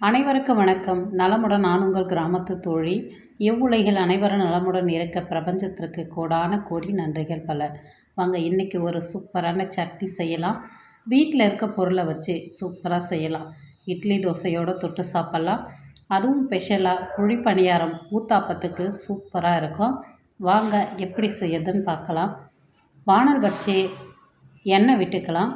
அனைவருக்கும் வணக்கம். நலமுடன் நான் உங்கள் கிராமத்து தோழி. எவ்வுலகில் அனைவரும் நலமுடன் இருக்க பிரபஞ்சத்திற்கு கோடான கோடி நன்றிகள் பல. வாங்க இன்றைக்கி ஒரு சூப்பரான சட்னி செய்யலாம். வீட்டில் இருக்க பொருளை வச்சு சூப்பராக செய்யலாம். இட்லி தோசையோடு தொட்டு சாப்பிட்லாம். அதுவும் ஸ்பெஷலாக குழி பணியாரம் ஊத்தாப்பத்துக்கு சூப்பராக இருக்கும். வாங்க எப்படி செய்யறதுன்னு பார்க்கலாம். வானல் வச்சு எண்ணெய் விட்டுக்கலாம்.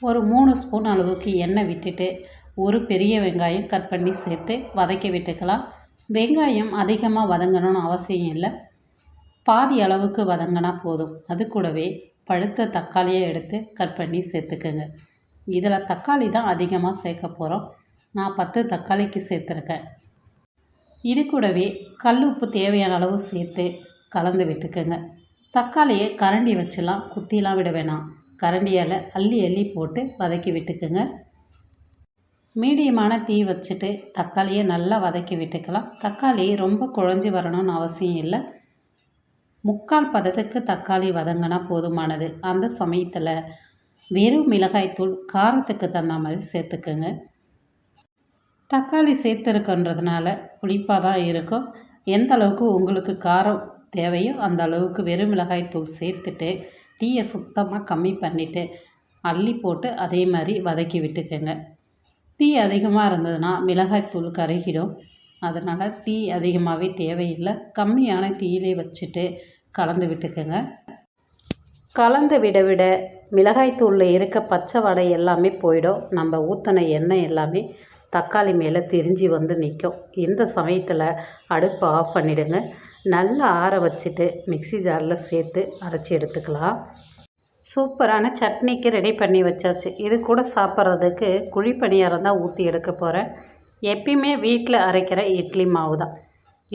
ஒரு மூணு ஸ்பூன் அளவுக்கு எண்ணெய் விட்டுட்டு ஒரு பெரிய வெங்காயம் கட் பண்ணி சேர்த்து வதக்கி விட்டுக்கலாம். வெங்காயம் அதிகமாக வதங்கணும்னு அவசியம் இல்லை. பாதி அளவுக்கு வதங்கினா போதும். அது கூடவே பழுத்த தக்காளியை எடுத்து கட் பண்ணி சேர்த்துக்கோங்க. இதில் தக்காளி தான் அதிகமாக சேர்க்க போகிறோம் நான் பத்து தக்காளிக்கு சேர்த்துருக்கேன். இது கூடவே கல் உப்பு தேவையான அளவு சேர்த்து கலந்து விட்டுக்கோங்க. தக்காளியை கரண்டி வச்சுலாம் குத்திலாம் விட வேணாம். கரண்டியால் அள்ளி அள்ளி போட்டு வதக்கி விட்டுக்குங்க. மீடியமான தீ வச்சுட்டு தக்காளியை நல்லா வதக்கி விட்டுக்கலாம். தக்காளி ரொம்ப குழஞ்சி வரணும்னு அவசியம் இல்லை. முக்கால் பதத்துக்கு தக்காளி வதங்கினா போதுமானது. அந்த சமயத்தில் வெறும் மிளகாய்த்தூள் காரத்துக்கு தகுந்த மாதிரி சேர்த்துக்குங்க. தக்காளி சேர்த்துருக்குன்றதுனால புளிப்பாக தான் இருக்கும். எந்த அளவுக்கு உங்களுக்கு காரம் தேவையோ அந்த அளவுக்கு வெறும் மிளகாய்த்தூள் சேர்த்துட்டு தீயை சுத்தமாக கம்மி பண்ணிவிட்டு அள்ளி போட்டு அதே மாதிரி வதக்கி விட்டுக்கோங்க. தீ அதிகமாக இருந்ததுன்னா மிளகாய்த்தூள் கருகிடும். அதனால் தீ அதிகமாகவே தேவையில்லை. கம்மியான தீயிலே வச்சுட்டு கலந்து விட்டுக்கோங்க. கலந்து விட விட மிளகாய்த்தூளில் இருக்க பச்சை வடை எல்லாமே போயிடும். நம்ம ஊற்றின எண்ணெய் எல்லாமே தக்காளி மேலே திரிஞ்சு வந்து நிற்கும் இந்த சமயத்தில் அடுப்பை ஆஃப் பண்ணிவிடுங்க நல்லா ஆற வச்சுட்டு மிக்சி ஜாரில் சேர்த்து அரைச்சி எடுத்துக்கலாம். சூப்பரான சட்னிக்கு ரெடி பண்ணி வச்சாச்சு. இது கூட சாப்பிட்றதுக்கு குழி பணியாரம் தான் ஊற்றி எடுக்க போகிறேன் எப்பயுமே வீட்டில் அரைக்கிற இட்லி மாவு தான்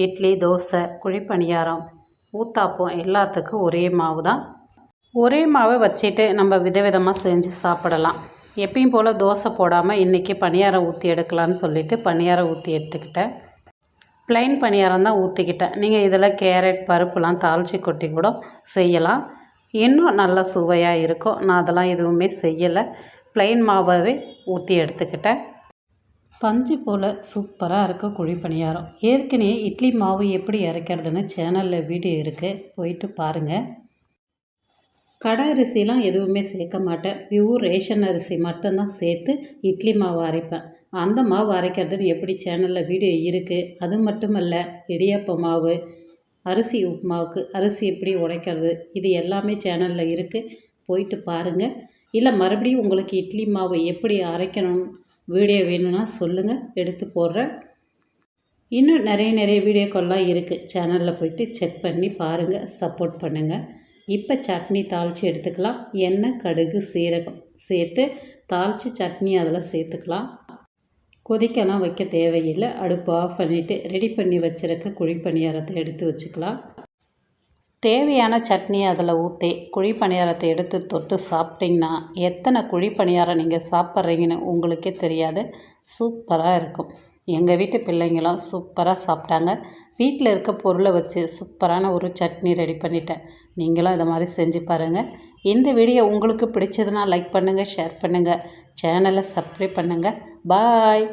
இட்லி தோசை குழி பணியாரம் ஊத்தாப்பம் எல்லாத்துக்கும் ஒரே மாவு தான் ஒரே மாவை வச்சுட்டு நம்ம விதவிதமாக செஞ்சு சாப்பிடலாம். எப்பயும் போல் தோசை போடாமல் இன்றைக்கி பணியாரம் ஊற்றி எடுக்கலான்னு சொல்லிவிட்டு பணியாரம் ஊற்றி எடுத்துக்கிட்டேன். ப்ளைன் பணியாரம் தான் ஊற்றிக்கிட்டேன் நீங்கள் இதில் கேரட் பருப்புலாம் தாளித்து கொட்டி கூட செய்யலாம். இன்னும் நல்லா சுவையாக இருக்கும். நான் அதெல்லாம் எதுவுமே செய்யலை. ப்ளைன் மாவாகவே ஊற்றி எடுத்துக்கிட்டேன். பஞ்சு போல் சூப்பராக இருக்கும் குழி பணியாரம் ஏற்கனவே இட்லி மாவு எப்படி இறக்கிறதுன்னு சேனலில் வீடியோ இருக்குது போயிட்டு பாருங்கள் கடை அரிசிலாம் எதுவுமே சேர்க்க மாட்டேன். பியூர் ரேஷன் அரிசி மட்டும்தான் சேர்த்து இட்லி மாவு அரைப்பேன். அந்த மாவு அரைக்கிறதுன்னு எப்படி சேனலில் வீடியோ இருக்குது அது மட்டுமல்ல இடியாப்ப மாவு அரிசி உப்புமாவுக்கு அரிசி எப்படி உடைக்கிறது இது எல்லாமே சேனலில் இருக்குது போயிட்டு பாருங்கள் இல்லை மறுபடியும் உங்களுக்கு இட்லி மாவு எப்படி அரைக்கணும் வீடியோ வேணும்னா சொல்லுங்கள் எடுத்து போடுறேன். இன்னும் நிறைய நிறைய வீடியோக்கள்லாம் இருக்குது சேனலில் போயிட்டு செக் பண்ணி பாருங்கள் சப்போர்ட் பண்ணுங்கள் இப்போ சட்னி தாளித்து எடுத்துக்கலாம். எண்ணெய் கடுகு சீரகம் சேர்த்து தாளித்து சட்னி அதில் சேர்த்துக்கலாம். கொதிக்கலாம் வைக்க தேவையில்லை. அடுப்பு ஆஃப் பண்ணிவிட்டு ரெடி பண்ணி வச்சுருக்க குழி பணியாரத்தை எடுத்து வச்சுக்கலாம். தேவையான சட்னி அதில் ஊற்றி குழி பணியாரத்தை எடுத்து தொட்டு சாப்பிட்டிங்கன்னா எத்தனை குழி பணியாரம் நீங்கள் சாப்பிட்றீங்கன்னு உங்களுக்கே தெரியாது. சூப்பராக இருக்கும். எங்கள் வீட்டு பிள்ளைங்களும் சூப்பராக சாப்பிட்டாங்க. வீட்டில் இருக்க பொருளை வச்சு சூப்பரான ஒரு சட்னி ரெடி பண்ணிட்டேன். நீங்களும் இதை மாதிரி செஞ்சு பாருங்கள் இந்த வீடியோ உங்களுக்கு பிடிச்சதுன்னா லைக் பண்ணுங்கள் ஷேர் பண்ணுங்கள் சேனலை சப்ஸ்கிரைப் பண்ணுங்கள் பாய்